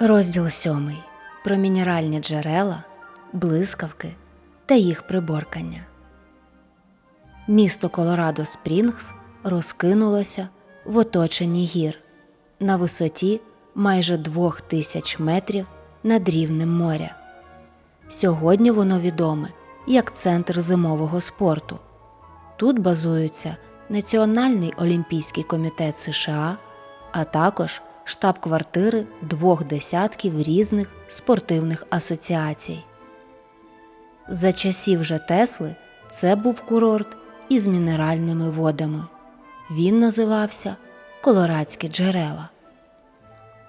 Розділ сьомий про мінеральні джерела, блискавки та їх приборкання. Місто Колорадо Спрінгс розкинулося в оточенні гір на висоті майже двох тисяч метрів над рівнем моря. Сьогодні воно відоме як центр зимового спорту. Тут базуються Національний олімпійський комітет США, а також штаб-квартири двох десятків різних спортивних асоціацій. За часів же Тесли це був курорт із мінеральними водами. Він називався Колорадські джерела.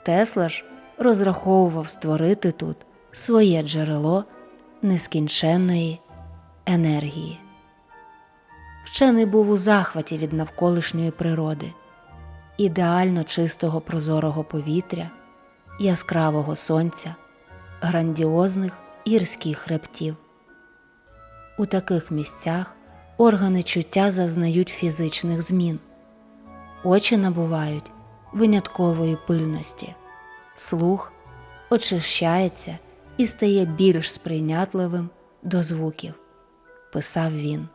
Тесла ж розраховував створити тут своє джерело нескінченної енергії. Вчений був у захваті від навколишньої природи, ідеально чистого прозорого повітря, яскравого сонця, грандіозних гірських хребтів. У таких місцях органи чуття зазнають фізичних змін, очі набувають виняткової пильності, слух очищається і стає більш сприйнятливим до звуків, писав він.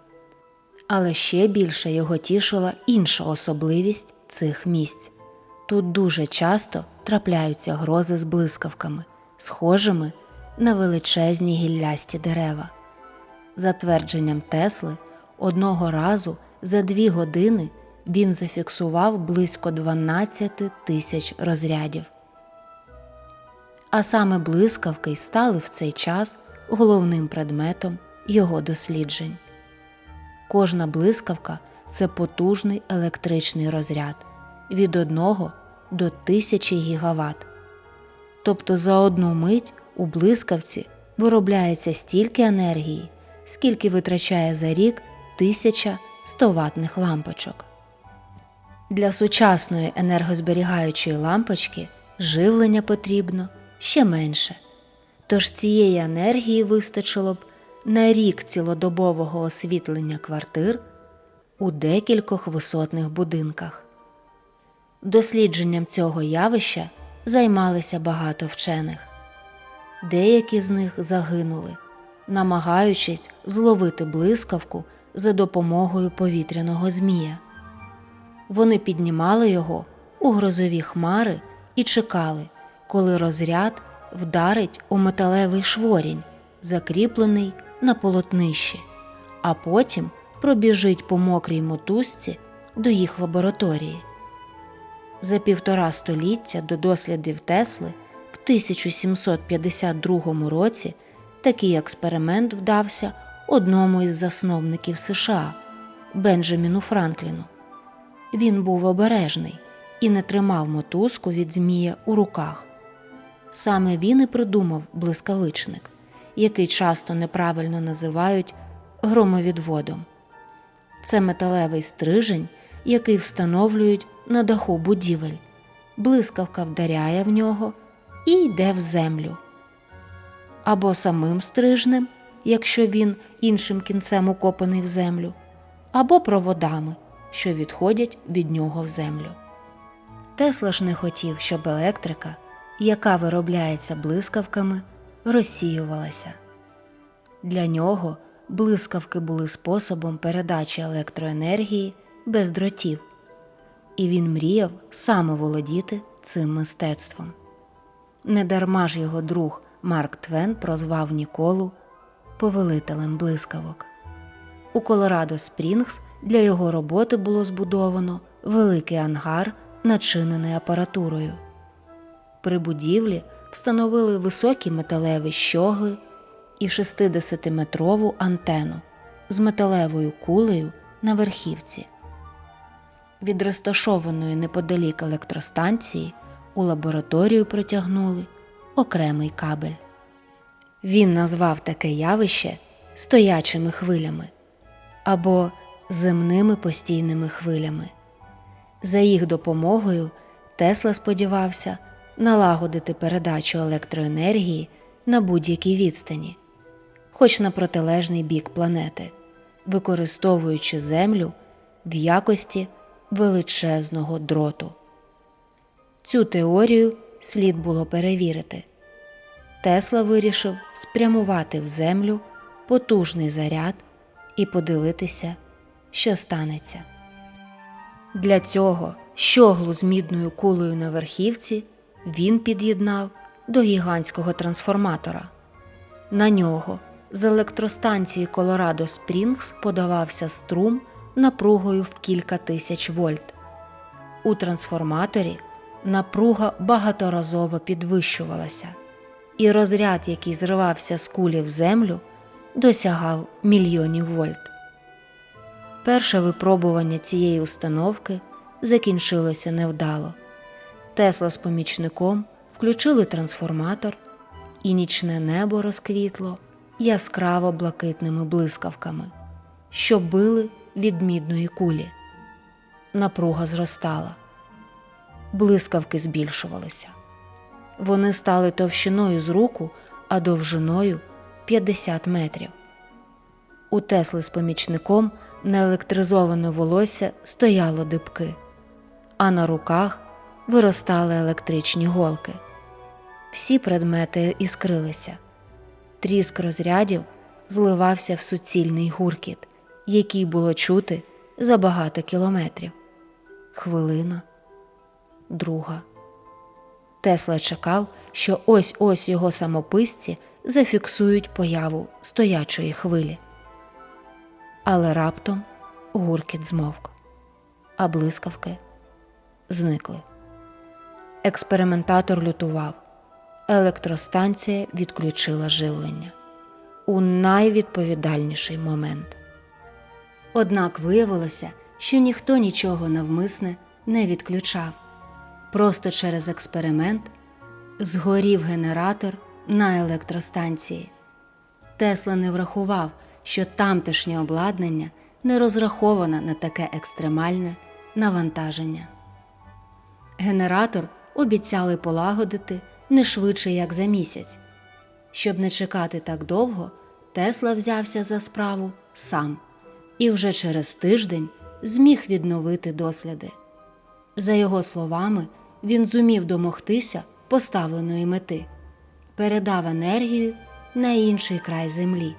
Але ще більше його тішила інша особливість цих місць. Тут дуже часто трапляються грози з блискавками, схожими на величезні гіллясті дерева. За твердженням Тесли, одного разу за дві години він зафіксував близько 12 тисяч розрядів. А саме блискавки й стали в цей час головним предметом його досліджень. Кожна блискавка це потужний електричний розряд від 1 до 1000 гігават. Тобто за одну мить у блискавці виробляється стільки енергії, скільки витрачає за рік 1100 ватних лампочок. Для сучасної енергозберігаючої лампочки живлення потрібно ще менше. Тож цієї енергії вистачило б на рік цілодобового освітлення квартир у декількох висотних будинках. Дослідженням цього явища займалися багато вчених. Деякі з них загинули, намагаючись зловити блискавку за допомогою повітряного змія. Вони піднімали його у грозові хмари і чекали, коли розряд вдарить у металевий шворінь, закріплений на полотнищі, а потім пробіжить по мокрій мотузці до їх лабораторії. За півтора століття до дослідів Тесли в 1752 році такий експеримент вдався одному із засновників США Бенджаміну Франкліну. Він був обережний і не тримав мотузку від змія у руках. Саме він і придумав блискавичник, який часто неправильно називають громовідводом. Це металевий стрижень, який встановлюють на даху будівель. Блискавка вдаряє в нього і йде в землю. Або самим стрижнем, якщо він іншим кінцем укопаний в землю, або проводами, що відходять від нього в землю. Тесла ж не хотів, щоб електрика, яка виробляється блискавками, розсіювалася. Для нього блискавки були способом передачі електроенергії без дротів, і він мріяв сам оволодіти цим мистецтвом. Недарма ж його друг Марк Твен прозвав Ніколу повелителем блискавок. У Колорадо Спрінгс для його роботи було збудовано великий ангар, начинений апаратурою. При будівлі встановили високі металеві щогли і 60-метрову антену з металевою кулею на верхівці. Від розташованої неподалік електростанції у лабораторію протягнули окремий кабель. Він назвав таке явище стоячими хвилями або земними постійними хвилями. За їх допомогою Тесла сподівався налагодити передачу електроенергії на будь-якій відстані, хоч на протилежний бік планети, використовуючи Землю в якості величезного дроту. Цю теорію слід було перевірити. Тесла вирішив спрямувати в землю потужний заряд і подивитися, що станеться. Для цього щоглу з мідною кулею на верхівці він під'єднав до гігантського трансформатора. На нього з електростанції Колорадо Спрінгс подавався струм напругою в кілька тисяч вольт. У трансформаторі напруга багаторазово підвищувалася, і розряд, який зривався з кулі в землю, досягав мільйонів вольт. Перше випробування цієї установки закінчилося невдало. Тесла з помічником включили трансформатор, і нічне небо розквітло яскраво блакитними блискавками, що били від мідної кулі. Напруга зростала, блискавки збільшувалися. Вони стали товщиною з руку, а довжиною 50 метрів. У Тесли з помічником неелектризоване волосся стояло дибки, а на руках виростали електричні голки. Всі предмети іскрилися. Тріск розрядів зливався в суцільний гуркіт, який було чути за багато кілометрів. Хвилина, друга. Тесла чекав, що ось ось його самописці зафіксують появу стоячої хвилі. Але раптом гуркіт змовк, а блискавки зникли. Експериментатор лютував. Електростанція відключила живлення у найвідповідальніший момент. Однак виявилося, що ніхто нічого навмисне не відключав. Просто через експеримент згорів генератор на електростанції. Тесла не врахував, що тамтешнє обладнання не розраховане на таке екстремальне навантаження. Генератор обіцяли полагодити не швидше, як за місяць. Щоб не чекати так довго, Тесла взявся за справу сам і вже через тиждень зміг відновити досліди. За його словами, він зумів домогтися поставленої мети, передав енергію на інший край землі,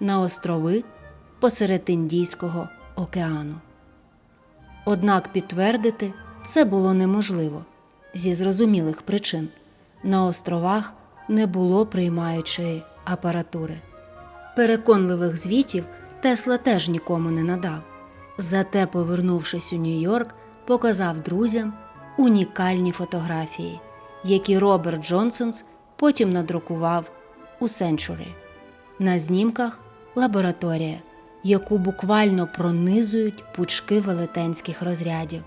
на острови посеред Індійського океану. Однак підтвердити це було неможливо зі зрозумілих причин. На островах не було приймаючої апаратури. Переконливих звітів Тесла теж нікому не надав. Зате, повернувшись у Нью-Йорк, показав друзям унікальні фотографії, які Роберт Джонсонс потім надрукував у Century. На знімках лабораторія, яку буквально пронизують пучки велетенських розрядів,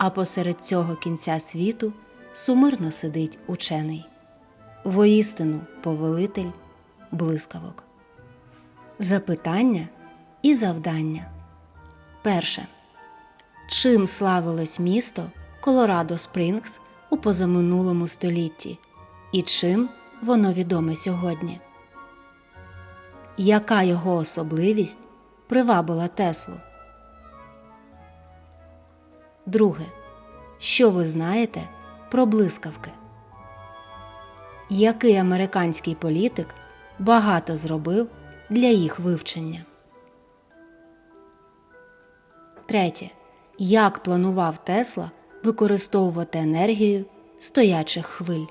а посеред цього кінця світу сумирно сидить учений. Воістину повелитель блискавок. Запитання і завдання. Перше. Чим славилось місто Колорадо Спрінгс у позаминулому столітті і чим воно відоме сьогодні? Яка його особливість привабила Теслу? Друге. Що ви знаєте про блискавки? Який американський політик багато зробив для їх вивчення? Третє. Як планував Тесла використовувати енергію стоячих хвиль?